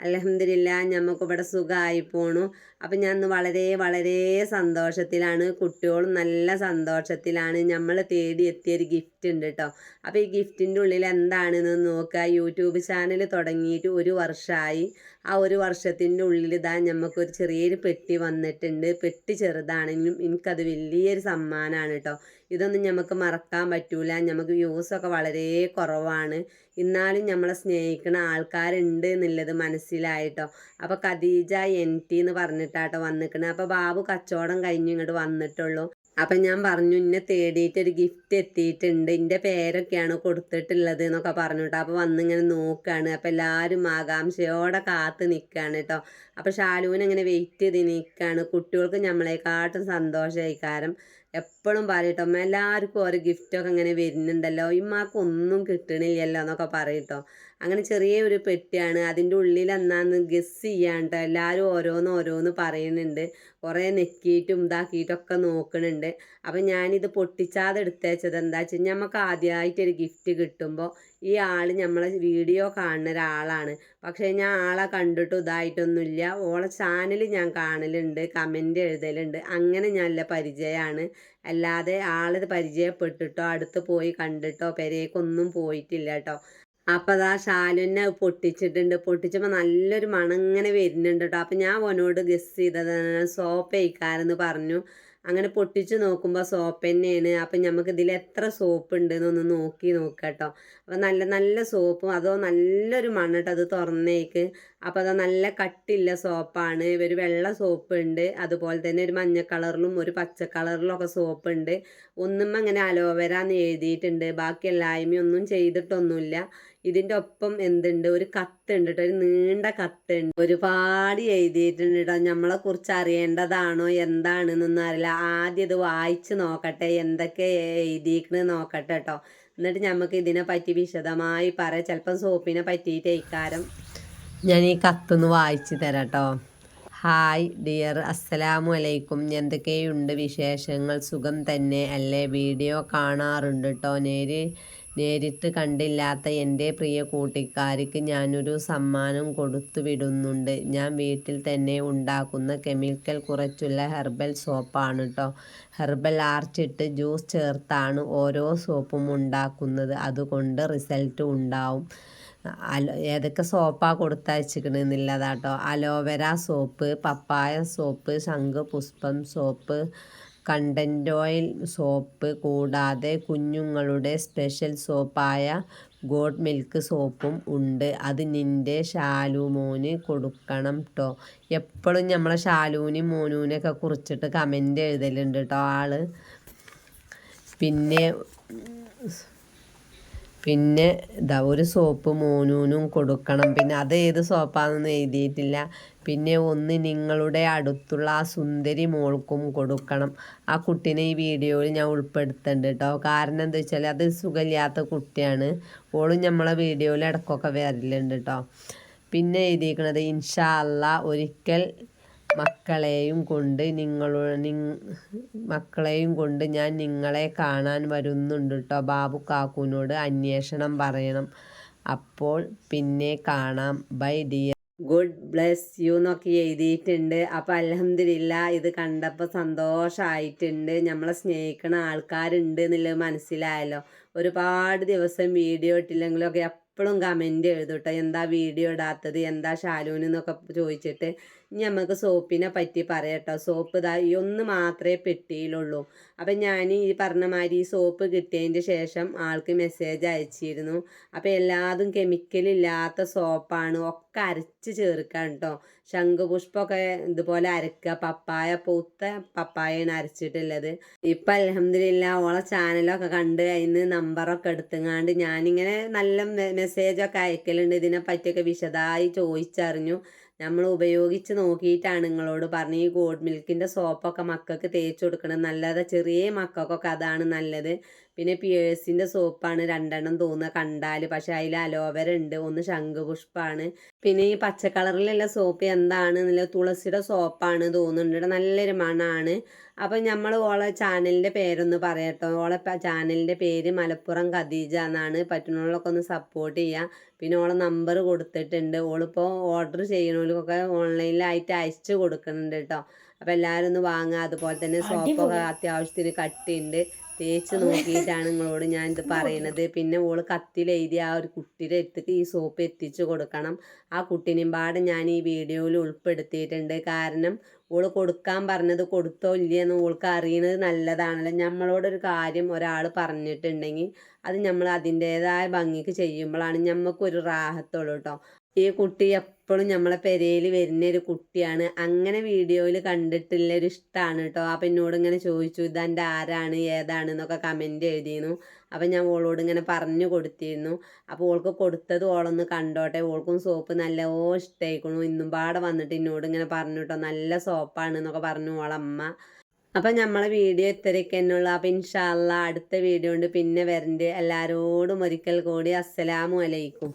അലഹമില്ല ഞമ്മക്കിവിടെ സുഖമായി പോണു. അപ്പം ഞാൻ ഇന്ന് വളരെ വളരെ സന്തോഷത്തിലാണ്. കുട്ടികളും നല്ല സന്തോഷത്തിലാണ്. നമ്മൾ തേടി എത്തിയൊരു ഗിഫ്റ്റ് ഉണ്ട് കേട്ടോ അപ്പോൾ ഈ ഗിഫ്റ്റിന്റെ ഉള്ളിൽ എന്താണെന്ന് നോക്കുക യൂട്യൂബ് ചാനൽ തുടങ്ങിയിട്ട് ഒരു വർഷമായി ആ ഒരു വർഷത്തിന്റെ ഉള്ളിൽ ഇതാ നമുക്കൊരു ചെറിയൊരു പെട്ടി വന്നിട്ടുണ്ട്. പെട്ടി ചെറുതാണെങ്കിലും എനിക്കത് വലിയൊരു സമ്മാനമാണ് കേട്ടോ ഇതൊന്നും നമുക്ക് മറക്കാൻ പറ്റൂല. നമുക്ക് വ്യൂസൊക്കെ വളരെ കുറവാണ്. എന്നാലും നമ്മളെ സ്നേഹിക്കുന്ന ആൾക്കാരുണ്ട് എന്നുള്ളത് മനസ്സിലായിട്ടോ. അപ്പോൾ ഖദീജ എൻ ടി എന്ന് പറഞ്ഞിട്ടാട്ടോ വന്നിക്കണത് അപ്പോൾ ബാബു കച്ചവടം കഴിഞ്ഞ് ഇങ്ങോട്ട് വന്നിട്ടുള്ളൂ. അപ്പം ഞാൻ പറഞ്ഞു ഇന്നെ തേടിയിട്ട് ഒരു ഗിഫ്റ്റ് എത്തിയിട്ടുണ്ട്. എന്റെ പേരൊക്കെയാണ് കൊടുത്തിട്ടുള്ളത് എന്നൊക്കെ പറഞ്ഞു കേട്ടോ. അപ്പോൾ വന്നിങ്ങനെ നോക്കുകയാണ് അപ്പോൾ എല്ലാവരും ആകാംക്ഷയോടെ കാത്ത് നിൽക്കുകയാണ് കേട്ടോ. അപ്പോൾ ഷാലുവിന് ഇങ്ങനെ വെയിറ്റ് ചെയ്ത് നിൽക്കുകയാണ് കുട്ടികൾക്ക് നമ്മളെക്കാട്ടും സന്തോഷമായി. കാരണം എപ്പോഴും പറയട്ടോ എല്ലാവർക്കും ഓരോ ഗിഫ്റ്റൊക്കെ ഇങ്ങനെ വരുന്നുണ്ടല്ലോ. ഇമ്മാക്കൊന്നും കിട്ടണില്ലല്ലോ എന്നൊക്കെ പറയട്ടോ അങ്ങനെ ചെറിയ ഒരു പെട്ടിയാണ്. അതിന്റെ ഉള്ളിൽ എന്നാന്ന് ഗസ് ചെയ്യാണ്ട് എല്ലാവരും ഓരോന്ന് ഓരോന്ന് പറയുന്നുണ്ട്. കുറേ നെക്കിയിട്ടും ഇതാക്കിയിട്ടൊക്കെ നോക്കുന്നുണ്ട് അപ്പം ഞാനിത് പൊട്ടിച്ചാതെ എടുത്തേച്ചത് എന്താ വെച്ചാൽ നമുക്ക് ആദ്യമായിട്ടൊരു ഗിഫ്റ്റ് കിട്ടുമ്പോൾ ഈ ആൾ നമ്മളെ വീഡിയോ കാണുന്ന ഒരാളാണ്. പക്ഷേ ഞാൻ ആളെ കണ്ടിട്ട് ഇതായിട്ടൊന്നുമില്ല ഓളെ ചാനൽ ഞാൻ കാണലുണ്ട് കമന്റ് എഴുതലുണ്ട്. അങ്ങനെ നല്ല പരിചയമാണ്. അല്ലാതെ ആളിത് പരിചയപ്പെട്ടിട്ടോ അടുത്ത് പോയി കണ്ടിട്ടോ പെരേക്കൊന്നും പോയിട്ടില്ല കേട്ടോ. അപ്പോൾ അതാ ഷാലുവിനെ പൊട്ടിച്ചിട്ടുണ്ട്. പൊട്ടിച്ചപ്പോൾ നല്ലൊരു മണം ഇങ്ങനെ വരുന്നുണ്ട് കേട്ടോ അപ്പം ഞാൻ ഓനോട് ഗസ് ചെയ്തത് സോപ്പ് കഴിക്കാരെന്ന് പറഞ്ഞു. അങ്ങനെ പൊട്ടിച്ച് നോക്കുമ്പോൾ സോപ്പ് തന്നെയാണ്. അപ്പം നമുക്ക് ഇതിൽ എത്ര സോപ്പ് ഉണ്ട് ഒന്ന് നോക്കി നോക്കാം കേട്ടോ അപ്പം നല്ല നല്ല സോപ്പും അതോ നല്ലൊരു മണ്ണിട്ട് അത് തുറന്നേക്ക്. അപ്പോൾ അത് നല്ല കട്ടില്ല സോപ്പാണ്. ഒരു വെള്ള സോപ്പ് ഉണ്ട്. അതുപോലെ തന്നെ ഒരു മഞ്ഞ കളറിലും ഒരു പച്ച കളറിലും ഒക്കെ സോപ്പ് ഉണ്ട്. ഒന്നും അങ്ങനെ അലോവേര എന്ന് എഴുതിയിട്ടുണ്ട്. ബാക്കി എല്ലായ്മയും ഒന്നും ചെയ്തിട്ടൊന്നുമില്ല. ഇതിന്റെ ഒപ്പം എന്തുണ്ട്? ഒരു കത്തുണ്ട് കേട്ടോ ഒരു നീണ്ട കത്തുണ്ട്. ഒരുപാട് എഴുതിയിട്ടുണ്ട് കേട്ടോ നമ്മളെ കുറിച്ച് അറിയേണ്ടതാണോ? എന്താണെന്നൊന്നും അറിയില്ല. ആദ്യം ഇത് വായിച്ച് നോക്കട്ടെ. എന്തൊക്കെ എഴുതിയിരിക്കണെന്ന് നോക്കട്ടെ കേട്ടോ എന്നിട്ട് നമുക്ക് ഇതിനെ പറ്റി വിശദമായി പറയാം. ചിലപ്പം സോപ്പിനെ പറ്റിയിട്ട് ഇക്കാരം. ഞാൻ ഈ കത്തൊന്ന് വായിച്ചു തരാം കേട്ടോ ഹായ് ഡിയർ. അസ്സലാമു അലൈക്കും. എന്തൊക്കെയുണ്ട് വിശേഷങ്ങൾ? സുഖം തന്നെ അല്ലേ? വീഡിയോ കാണാറുണ്ട് കേട്ടോ നേര് നേരിട്ട് കണ്ടില്ലാത്ത എന്റെ പ്രിയ കൂട്ടിക്കാരിക്ക് ഞാനൊരു സമ്മാനം കൊടുത്തു വിടുന്നുണ്ട് ഞാൻ വീട്ടിൽ തന്നെ ഉണ്ടാക്കുന്ന കെമിക്കൽ കുറച്ചുള്ള ഹെർബൽ സോപ്പാണ് കേട്ടോ ഹെർബൽ ആർച്ചിട്ട് ജ്യൂസ് ചേർത്താണ് ഓരോ സോപ്പും ഉണ്ടാക്കുന്നത്. അതുകൊണ്ട് റിസൾട്ട് ഉണ്ടാവും. അലോ ഏതൊക്കെ സോപ്പാണ് കൊടുത്തയച്ചിക്കണെന്നുള്ളതാട്ടോ അലോവേര സോപ്പ് പപ്പായ സോപ്പ് ശംഖുപുഷ്പം സോപ്പ് കണ്ടന്റ് ഓയിൽ സോപ്പ് കൂടാതെ കുഞ്ഞുങ്ങളുടെ സ്പെഷ്യൽ സോപ്പായ ഗോഡ് മിൽക്ക് സോപ്പും ഉണ്ട്. അത് നിന്റെ ഷാലു മോന് കൊടുക്കണം കേട്ടോ എപ്പോഴും നമ്മളെ ഷാലുവിനും മോനൂനൊക്കെ കുറിച്ചിട്ട് കമന്റ് എഴുതലുണ്ട് കേട്ടോ ആൾ പിന്നെ പിന്നെ ഇതാ ഒരു സോപ്പ് മോനൂനും കൊടുക്കണം. പിന്നെ അത് ഏത് സോപ്പാണെന്ന് എഴുതിയിട്ടില്ല. പിന്നെ ഒന്ന് നിങ്ങളുടെ അടുത്തുള്ള ആ സുന്ദരി മോൾക്കും കൊടുക്കണം. ആ കുട്ടീനെ ഈ വീഡിയോയിൽ ഞാൻ ഉൾപ്പെടുത്തുന്നുണ്ട് കേട്ടോ. കാരണം എന്താ വെച്ചാൽ അത് സുഖമില്ലാത്ത കുട്ടിയാണ്. ഓളും നമ്മളെ വീഡിയോയിൽ ഇടക്കൊക്കെ വരലുണ്ട് കേട്ടോ. പിന്നെ എഴുതിയിരിക്കുന്നത് ഇൻഷാ അല്ല ഒരിക്കൽ മക്കളെയും കൊണ്ട് നിങ്ങളുടെ മക്കളെയും കൊണ്ട് ഞാൻ നിങ്ങളെ കാണാൻ വരുന്നുണ്ട് കേട്ടോ ബാബു കാക്കുവിനോട് അന്വേഷണം പറയണം. അപ്പോൾ പിന്നെ കാണാം. Bye dear. Good bless you എന്നൊക്കെ എഴുതിയിട്ടുണ്ട്. അപ്പം അലഹമില്ല ഇത് കണ്ടപ്പോൾ സന്തോഷമായിട്ടുണ്ട് നമ്മളെ സ്നേഹിക്കുന്ന ആൾക്കാരുണ്ട് എന്നുള്ളത് മനസ്സിലായല്ലോ. ഒരുപാട് ദിവസം വീഡിയോ ഇട്ടില്ലെങ്കിലൊക്കെ എപ്പോഴും കമന്റ് എഴുതൂട്ടോ. എന്താ വീഡിയോ ഇടാത്തത്? എന്താ ഷാലൂന് എന്നൊക്കെ ചോദിച്ചിട്ട് ഇനി നമുക്ക് സോപ്പിനെ പറ്റി പറയട്ടോ. സോപ്പ് ഇതാ ഈ ഒന്ന് മാത്രമേ പെട്ടിയിലുള്ളൂ. അപ്പം ഞാൻ ഈ പറഞ്ഞ മാതിരി ഈ സോപ്പ് കിട്ടിയതിന്റെ ശേഷം ആൾക്ക് മെസ്സേജ് അയച്ചിരുന്നു. അപ്പോൾ എല്ലാതും കെമിക്കലില്ലാത്ത സോപ്പാണ്. ഒക്കെ അരച്ച് ചേർക്കാൻ കേട്ടോ ശംഖുപുഷ്പമൊക്കെ ഇതുപോലെ അരക്കുക. പപ്പായ പൂത്ത പപ്പായാണ് അരച്ചിട്ടുള്ളത്. ഇപ്പം അലഹമില്ല ഓളെ ചാനലൊക്കെ കണ്ട് അതിന് നമ്പറൊക്കെ എടുത്തുങ്ങാണ്ട് ഞാനിങ്ങനെ നല്ല മെസ്സേജൊക്കെ അയക്കലുണ്ട്. ഇതിനെ പറ്റിയൊക്കെ വിശദമായി ചോദിച്ചറിഞ്ഞു. നമ്മൾ ഉപയോഗിച്ച് നോക്കിയിട്ടാണ് നിങ്ങളോട് പറഞ്ഞു ഈ ഗോഡ് മിൽക്കിന്റെ സോപ്പൊക്കെ മക്കൾക്ക് തേച്ച് കൊടുക്കണം നല്ലത് ചെറിയ മക്കൾക്കൊക്കെ അതാണ് നല്ലത്. പിന്നെ പിയേഴ്സിന്റെ സോപ്പാണ് രണ്ടെണ്ണം തോന്നുക കണ്ടാൽ പക്ഷേ അതിൽ അലോവേര ഉണ്ട് ഒന്ന് ശംഖുപുഷ്പമാണ് പിന്നെ ഈ പച്ച കളറിലുള്ള സോപ്പ് എന്താണ്? നല്ല തുളസിയുടെ സോപ്പാണ് തോന്നുന്നുണ്ട്. നല്ലൊരു മണമാണ് അപ്പം നമ്മൾ ഓളെ ചാനലിന്റെ പേരൊന്ന് പറയട്ടോ. ഓളെ ചാനലിന്റെ പേര് മലപ്പുറം ഖദീജ എന്നാണ്. പറ്റുന്നവളൊക്കെ ഒന്ന് സപ്പോർട്ട് ചെയ്യുക പിന്നെ ഓളെ നമ്പർ കൊടുത്തിട്ടുണ്ട്. ഓളിപ്പോൾ ഓർഡർ ചെയ്യണവർക്കൊക്കെ ഓൺലൈനിലായിട്ട് അയച്ചു കൊടുക്കുന്നുണ്ട് കേട്ടോ അപ്പോൾ എല്ലാവരും ഒന്ന് വാങ്ങുക അതുപോലെ തന്നെ സോപ്പൊക്കെ അത്യാവശ്യത്തിന് കട്ടിയുണ്ട് തേച്ച് നോക്കിയിട്ടാണ് നിങ്ങളോട് ഞാൻ ഇത് പറയണത്. പിന്നെ ഓൾ കത്തിൽ എഴുതിയ ആ ഒരു കുട്ടിയുടെ അടുത്തേക്ക് ഈ സോപ്പ് എത്തിച്ചു കൊടുക്കണം. ആ കുട്ടിനെയും പാട് ഞാൻ ഈ വീഡിയോയിൽ ഉൾപ്പെടുത്തിയിട്ടുണ്ട്. കാരണം ഓൾ കൊടുക്കാൻ പറഞ്ഞത് കൊടുത്തോ ഇല്ലയെന്ന് ഓൾക്ക് അറിയണത് നല്ലതാണല്ലോ. നമ്മളോടൊരു കാര്യം ഒരാൾ പറഞ്ഞിട്ടുണ്ടെങ്കിൽ അത് നമ്മൾ അതിന്റേതായ ഭംഗിക്ക് ചെയ്യുമ്പോഴാണ് നമുക്കൊരു റാഹത്തുള്ളൂ കേട്ടോ ഈ കുട്ടി എപ്പോഴും നമ്മളെ പെരയിൽ വരുന്ന ഒരു കുട്ടിയാണ്. അങ്ങനെ വീഡിയോയിൽ കണ്ടിട്ടുള്ള ഒരു ഇഷ്ടമാണ് കേട്ടോ അപ്പം എന്നോട് ഇങ്ങനെ ചോദിച്ചു ഇതെന്റെ ആരാണ്? ഏതാണ്? എന്നൊക്കെ കമന്റ് എഴുതിയിരുന്നു. അപ്പം ഞാൻ ഓളോട് ഇങ്ങനെ പറഞ്ഞു കൊടുത്തിരുന്നു. അപ്പോൾ ഓൾക്ക് കൊടുത്തത് ഓളൊന്ന് കണ്ടോട്ടെ. ഓൾക്കും സോപ്പ് നല്ല ഓ ഇഷ്ടമായിക്കണു ഇന്നും പാടെ വന്നിട്ട് എന്നോട് ഇങ്ങനെ പറഞ്ഞു കേട്ടോ നല്ല സോപ്പാണ് എന്നൊക്കെ പറഞ്ഞു ഓളമ്മ അപ്പം നമ്മളെ വീഡിയോ ഇത്രയൊക്കെ തന്നെയുള്ളൂ അപ്പം ഇൻഷാല്ല അടുത്ത വീഡിയോ ഉണ്ട് പിന്നെ വരണ്ട്. എല്ലാവരോടും ഒരിക്കൽ കൂടി അസ്സലാമു അലൈക്കും.